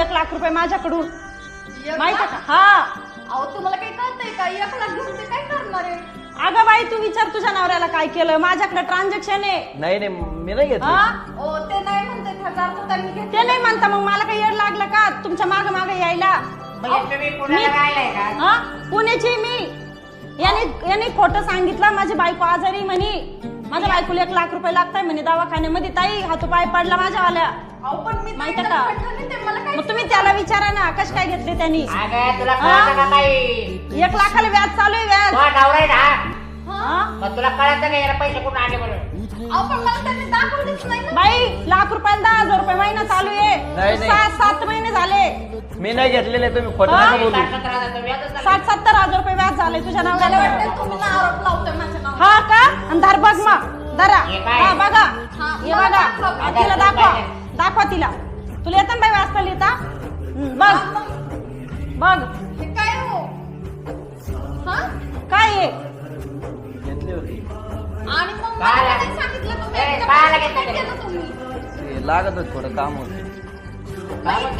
एक लाख रुपये माझ्याकडून. एक माहिती लाख? का? हा. अहो तुम्हाला काही कळतंय का? एक लाख घेऊन ते काय करणार आहे? अगं बाई तू विचार तुझ्या नवऱ्याला काय केलं? माझ्याकडे ट्रान्झॅक्शन आहे. नाही नाही मी नाही घेतलं. हा? ओ ते नाही म्हणते हजार तर त्यांनी घेतले. ते नाही म्हणता मग मला काही येड लागलं का? तुमच्या माग मागे यायला. तुम्ही पुण्याला राहिलाय का? हा? पुण्याची मी. याने याने खोटं सांगितलं माझी बायको आजारी म्हणे. माझ्या बायकोला एक लाख रुपये लागताय म्हणे दवाखान्यामध्ये. ताई हातो पाय पडला माझ्या आल्या अहो पण मी माहिती तर का? पठाने ते. मला काय मग तुम्ही त्याला विचारा ना कश काय घेतले त्यांनी? अगं तुला हा? कळतं का काही एक लाखाला व्याज चालू आहे व्याज. तो नवरा आहे ना? हा? मग तुला कळत नाही याला पैसे कुठून आले म्हणून? अहो पण मला त्यांनी दाखवलीच नाही ना. बाई लाख रुपयाला दहा हजार रुपये महिना चालू आहे. नाही, नाही. सात सात महिने झाले. मी नाही घेतलेले तुम्ही खोटं हा? नका बोलू. साठ सत्तर हजाराचं व्याजच झालं. साठ सत्तर हजार रुपये व्याज झाले तुझ्या मला नावाला वाटतं तुम्ही ना आरोप लावतोय माझ्या नावावर हा का? आणि धर बघ मग धरा हे काय? हा बघा. हा, हे मला बघा. दाखवा. हा, तिला दाखवा दाखवा. तिला. तुला येतं ना बाई वाचता लिहिता? हं, बघ. बघ. हे काय हो? हा? काय आहे घेतली होती. आणि मग मला काय? नाही सांगितलं तुम्ही. ए, इतक्या पाहायला वेळेस घेतलं काय का? केलं तुम्ही? ते लागत होत थोडं काम होत. मग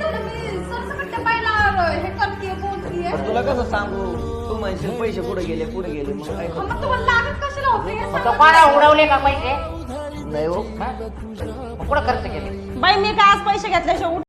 झालं? मी सरसकट त्या बाईला हे बोलतेय. तुला कसं सांगू? म्हणशील पैसे कुठे गेले कुठे गेले मग काय मग तुम्हाला लागत कशाला होते हे मग तो सांगा कोणा मला. उडवले का पैसे नाही हो? मग कुठं खर्च केले बाई मी काय आज पैसे घेतल्याशिवाय